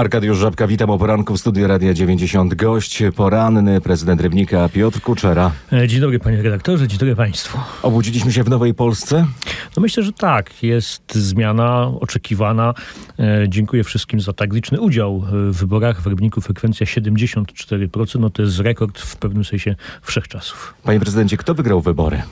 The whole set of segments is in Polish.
Arkadiusz Żabka, witam o poranku w studiu Radia 90. Gość poranny, prezydent Rybnika Piotr Kuczera. E, Dzień dobry panie redaktorze, dzień dobry państwu. Obudziliśmy się w Nowej Polsce? No myślę, że tak, jest zmiana oczekiwana. E, Dziękuję wszystkim za tak liczny udział w wyborach. W Rybniku frekwencja 74%, no to jest rekord w pewnym sensie wszechczasów. Panie prezydencie, kto wygrał wybory?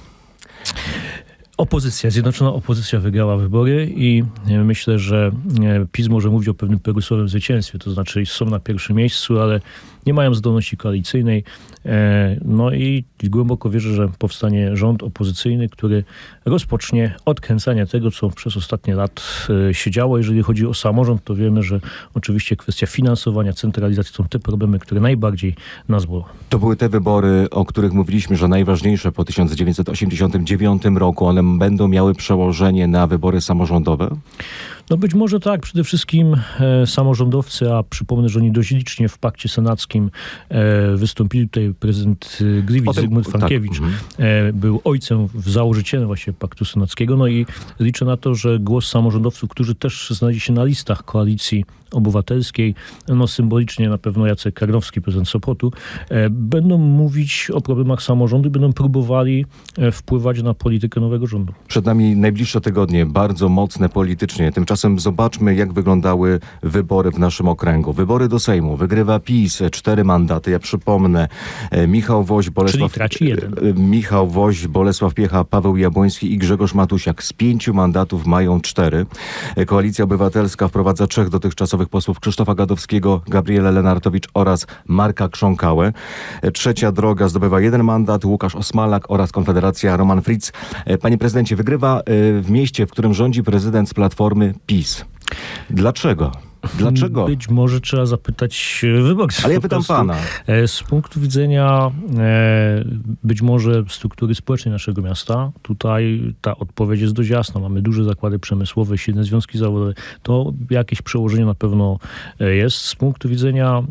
Opozycja, Zjednoczona Opozycja wygrała wybory i e, myślę, że e, PiS może mówić o pewnym pyrrhusowym zwycięstwie, to znaczy są na pierwszym miejscu, ale nie mają zdolności koalicyjnej. E, No i głęboko wierzę, że powstanie rząd opozycyjny, który rozpocznie odkręcanie tego, co przez ostatnie lat się działo. Jeżeli chodzi o samorząd, to wiemy, że oczywiście kwestia finansowania, centralizacji są te problemy, które najbardziej nas bolą. To były te wybory, o których mówiliśmy, że najważniejsze po 1989 roku. One będą miały przełożenie na wybory samorządowe? No być może tak, przede wszystkim e, samorządowcy, a przypomnę, że oni dość licznie w pakcie senackim e, wystąpili. Tutaj prezydent e, Gliwic, Zygmunt tak, Frankiewicz, mhm. e, był ojcem, w założycielem właśnie paktu senackiego. No i liczę na to, że głos samorządowców, którzy też znaleźli się na listach koalicji obywatelskiej, no symbolicznie na pewno Jacek Karnowski, prezydent Sopotu, e, będą mówić o problemach samorządu i będą próbowali e, wpływać na politykę nowego rządu. Przed nami najbliższe tygodnie, bardzo mocne politycznie. Tymczasem zobaczmy, jak wyglądały wybory w naszym okręgu. Wybory do Sejmu. Wygrywa PiS, cztery mandaty. Ja przypomnę, e, Michał Woś, Bolesław... traci jeden. e, Michał Woś, Bolesław Piecha, Paweł Jabłoński i Grzegorz Matusiak. Z pięciu mandatów mają cztery. E, Koalicja Obywatelska wprowadza trzech dotychczasowych posłów Krzysztofa Gadowskiego, Gabriela Lenartowicz oraz Marka Krząkałę. E, Trzecia droga zdobywa jeden mandat, Łukasz Osmalak oraz Konfederacja Roman Fritz. E, Panie prezydencie, wygrywa e, w mieście, w którym rządzi prezydent z Platformy PiS. Dlaczego? Dlaczego? Być może trzeba zapytać e, wyborców. Ale ja pytam pana. E, Z punktu widzenia e, być może struktury społecznej naszego miasta, tutaj ta odpowiedź jest dość jasna. Mamy duże zakłady przemysłowe, silne związki zawodowe. To jakieś przełożenie na pewno jest. Z punktu widzenia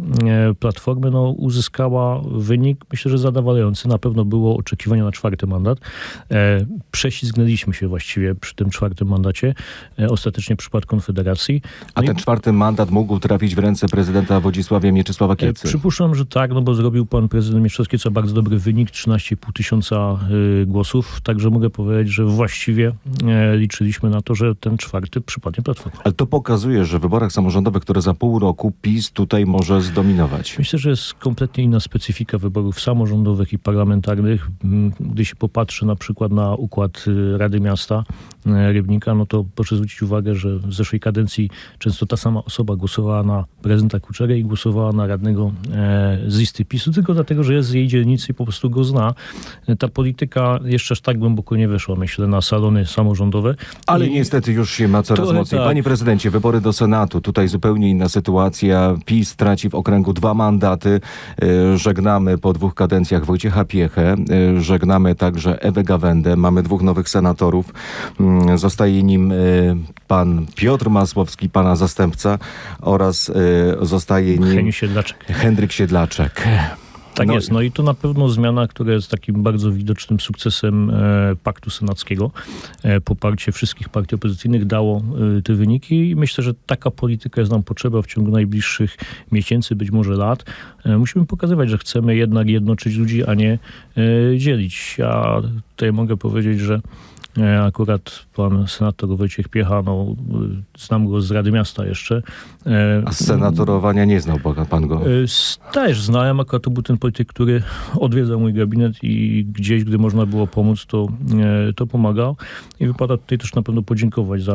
Platformy no, uzyskała wynik, myślę, że zadowalający. Na pewno było oczekiwanie na czwarty mandat. Prześlizgnęliśmy się właściwie przy tym czwartym mandacie. Ostatecznie przypadł Konfederacji. A No i- ten czwarty mandat mógł trafić w ręce prezydenta Wodzisława Mieczysława E, Kiecy. Przypuszczam, że tak, no bo zrobił pan prezydent Mieszczowski co bardzo dobry wynik, 13,5 tysiąca y, głosów, także mogę powiedzieć, że właściwie e, liczyliśmy na to, że ten czwarty przypadnie Platformie. Ale to pokazuje, że w wyborach samorządowych, które za pół roku PiS tutaj może zdominować. Myślę, że jest kompletnie inna specyfika wyborów samorządowych i parlamentarnych. Mm, Gdy się popatrzy na przykład na układ y, Rady Miasta e, Rybnika, no to proszę zwrócić uwagę, że w zeszłej kadencji często ta sama osoba głosowała na prezydenta Kuczerę i głosowała na radnego e, z listy PiSu, tylko dlatego, że jest z jej dzielnicy i po prostu go zna. E, Ta polityka jeszcze aż tak głęboko nie weszła, myślę, na salony samorządowe. Ale I- niestety już się ma coraz mocniej. tak. Panie prezydencie, wybory do Senatu. Tutaj zupełnie inna sytuacja. PiS traci w okręgu dwa mandaty. E, Żegnamy po dwóch kadencjach Wojciecha Piechę. Żegnamy także Ewę Gawędę. Mamy dwóch nowych senatorów. Mm, Zostaje nim pan Piotr Masłowski, pana zastępca oraz e, zostaje nim Siedlaczek. Henryk Siedlaczek. Tak No jest. No i to na pewno zmiana, która jest takim bardzo widocznym sukcesem e, paktu senackiego. E, poparcie wszystkich partii opozycyjnych dało e, te wyniki i myślę, że taka polityka jest nam potrzeba w ciągu najbliższych miesięcy, być może lat. E, musimy pokazywać, że chcemy jednak jednoczyć ludzi, a nie e, dzielić. Ja tutaj mogę powiedzieć, że Akurat pan senator Wojciech Piecha, no, e, znam go z Rady Miasta jeszcze. E, A z senatorowania nie znał pan- go. Y, s- Też znałem, akurat to był ten polityk, który odwiedzał mój gabinet i gdzieś, gdy można było pomóc, to, e, to pomagał. I wypada tutaj też na pewno podziękować za,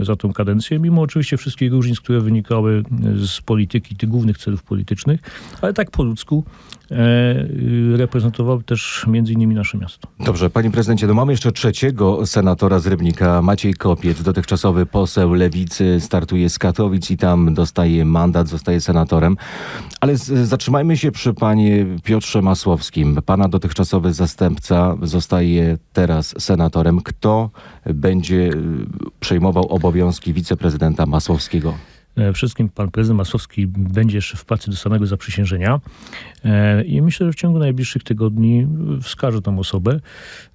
e, za tą kadencję, mimo oczywiście wszystkich różnic, które wynikały e, z polityki, tych głównych celów politycznych, ale tak po ludzku e, y, reprezentował też między innymi nasze miasto. Dobrze, panie prezydencie, no mamy jeszcze senatora z Rybnika, Maciej Kopiec, dotychczasowy poseł Lewicy, startuje z Katowic i tam dostaje mandat, zostaje senatorem. Ale zatrzymajmy się przy panie Piotrze Masłowskim. Pana dotychczasowy zastępca zostaje teraz senatorem. Kto będzie y, przejmował obowiązki wiceprezydenta Masłowskiego? E, Wszystkim pan prezydent Masowski będzie jeszcze w pracy do samego zaprzysiężenia E, i myślę, że w ciągu najbliższych tygodni wskaże tam osobę.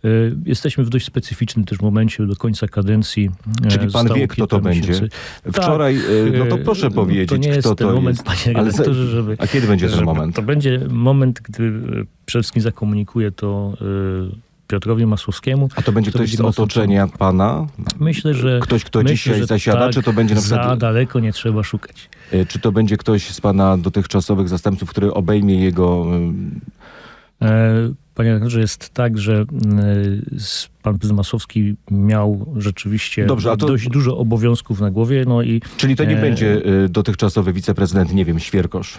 E, Jesteśmy w dość specyficznym też momencie do końca kadencji. Czyli pan wie, kto to kilka będzie? miesięcy. Wczoraj, e, no to proszę to powiedzieć, nie jest kto ten to moment, jest. panie redaktorze, żeby... A kiedy będzie ten moment? To będzie moment, gdy przede wszystkim zakomunikuje to Piotrowi Masłowskiemu. A to będzie to ktoś z otoczenia pana? Myślę, że Ktoś, kto myślę, dzisiaj zasiada, tak, czy to będzie na Za przykład... daleko nie trzeba szukać. E, Czy to będzie ktoś z pana dotychczasowych zastępców, który obejmie jego... E, Panie redaktorze, jest tak, że s- pan prezydent Masowski miał rzeczywiście Dobrze, to- dość dużo obowiązków na głowie, no i Czyli to nie E, będzie dotychczasowy wiceprezydent, nie wiem, Świerkosz.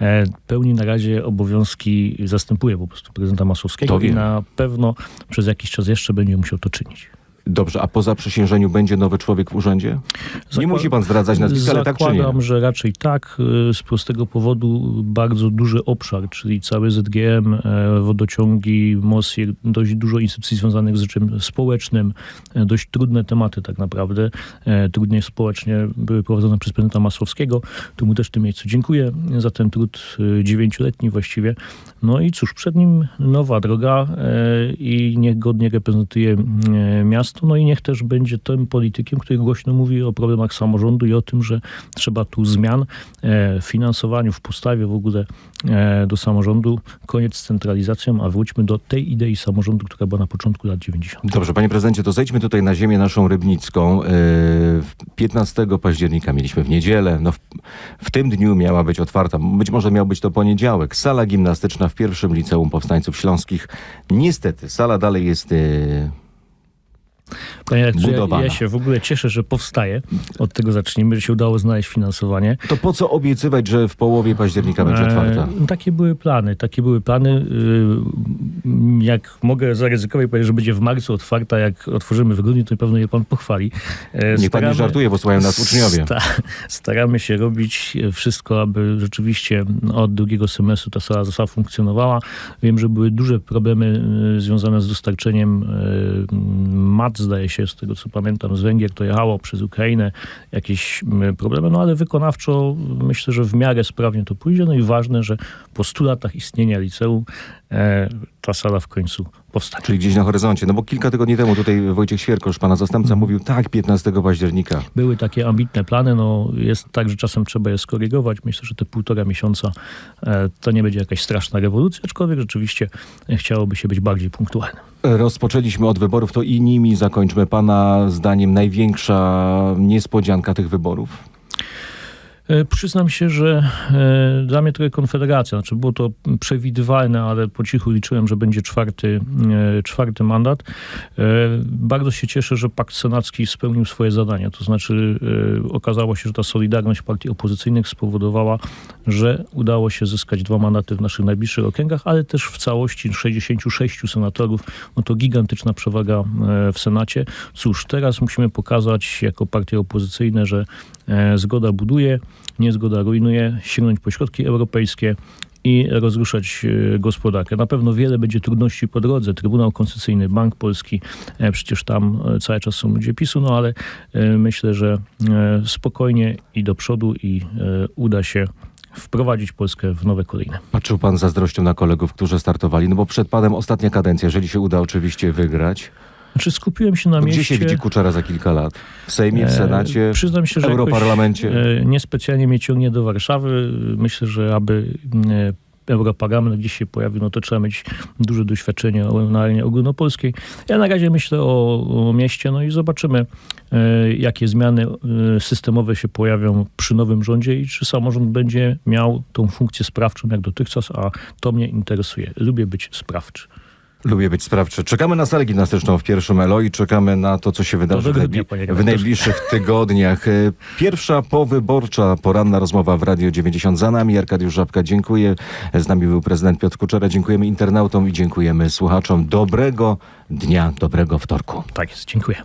E, pełni na razie obowiązki, zastępuje po prostu prezydenta Masowskiego To i na pewno przez jakiś czas jeszcze będzie musiał to czynić. Dobrze, a po zaprzysiężeniu będzie nowy człowiek w urzędzie? Nie Zakła- musi pan zdradzać nazwiska, ale tak czy nie? Zakładam, że raczej tak, y, z prostego powodu bardzo duży obszar, czyli cały ZGM, e, wodociągi, MOSIR, dość dużo instytucji związanych z życiem społecznym, e, dość trudne tematy tak naprawdę, e, trudnie społecznie były prowadzone przez prezydenta Masłowskiego, tu mu też w tym miejscu dziękuję za ten trud y, dziewięcioletni właściwie. No i cóż, przed nim nowa droga e, i niech godnie reprezentuje e, miasto, no i niech też będzie tym politykiem, który głośno mówi o problemach samorządu i o tym, że trzeba tu zmian e, w finansowaniu, w postawie w ogóle e, do samorządu. Koniec z centralizacją, a wróćmy do tej idei samorządu, która była na początku lat 90. Dobrze, panie prezydencie, to zejdźmy tutaj na ziemię naszą rybnicką. Yy, 15 października mieliśmy w niedzielę. No w, w tym dniu miała być otwarta, być może miał być to poniedziałek, sala gimnastyczna w pierwszym liceum powstańców śląskich. Niestety, sala dalej jest Panie redaktorze, ja, Budowana. ja się w ogóle cieszę, że powstaje. Od tego zacznijmy, że się udało znaleźć finansowanie. To po co obiecywać, że w połowie października będzie otwarta? E, takie były plany, takie były plany. Y, Jak mogę zaryzykować, powiedzieć, że będzie w marcu otwarta, jak otworzymy w grudniu, to na pewno je pan pochwali. E, Niech pan nie żartuje, bo słuchają nas uczniowie. Sta, staramy się robić wszystko, aby rzeczywiście od drugiego semestru ta sala zasada funkcjonowała. Wiem, że były duże problemy y, związane z dostarczeniem y, mat, zdaje się, z tego co pamiętam, z Węgier to jechało przez Ukrainę, jakieś y, problemy, no ale wykonawczo myślę, że w miarę sprawnie to pójdzie. No i ważne, że po 100 latach istnienia liceum ta sala w końcu powstanie. Czyli gdzieś na horyzoncie. No bo kilka tygodni temu tutaj Wojciech Świerkosz, pana zastępca, mówił tak, 15 października. Były takie ambitne plany, no jest tak, że czasem trzeba je skorygować. Myślę, że te półtora miesiąca e, to nie będzie jakaś straszna rewolucja, aczkolwiek rzeczywiście e, chciałoby się być bardziej punktualnym. Rozpoczęliśmy od wyborów, to i nimi zakończmy. Pana zdaniem największa niespodzianka tych wyborów? E, Przyznam się, że e, dla mnie trochę konfederacja. Znaczy było to przewidywalne, ale po cichu liczyłem, że będzie czwarty, e, czwarty mandat. Bardzo się cieszę, że pakt senacki spełnił swoje zadania. To znaczy okazało się, że ta solidarność partii opozycyjnych spowodowała, że udało się zyskać dwa mandaty w naszych najbliższych okręgach, ale też w całości 66 senatorów. No to gigantyczna przewaga w Senacie. Cóż, teraz musimy pokazać jako partie opozycyjne, że zgoda buduje, niezgoda rujnuje, sięgnąć po środki europejskie i rozruszać e, gospodarkę. Na pewno wiele będzie trudności po drodze. Trybunał Konstytucyjny, Bank Polski, e, przecież tam e, cały czas są ludzie PiSu, no ale e, myślę, że e, spokojnie i do przodu i e, uda się wprowadzić Polskę w nowe kolejne. Patrzył pan zazdrością na kolegów, którzy startowali, no bo przed panem ostatnia kadencja, jeżeli się uda oczywiście wygrać. Znaczy skupiłem się na mieście... gdzie się widzi Kuczera za kilka lat? W Sejmie, w E, Senacie, Przyznam się, w że Europarlamencie? Jakoś, e, niespecjalnie mnie ciągnie do Warszawy. Myślę, że aby e, Europarlament gdzieś się pojawił, no to trzeba mieć duże doświadczenie na arenie ogólnopolskiej. Ja na razie myślę o, o mieście, no i zobaczymy, e, jakie zmiany e, systemowe się pojawią przy nowym rządzie i czy samorząd będzie miał tą funkcję sprawczą jak dotychczas, a to mnie interesuje. Lubię być sprawczy. Lubię być sprawczy. Czekamy na salę gimnastyczną w pierwszym Elo i czekamy na to, co się wydarzy w, w najbliższych tygodniach. E, Pierwsza powyborcza, poranna rozmowa w Radio 90 za nami. Arkadiusz Żabka, dziękuję. Z nami był prezydent Piotr Kuczera. Dziękujemy internautom i dziękujemy słuchaczom. Dobrego dnia, dobrego wtorku. Tak jest, dziękuję.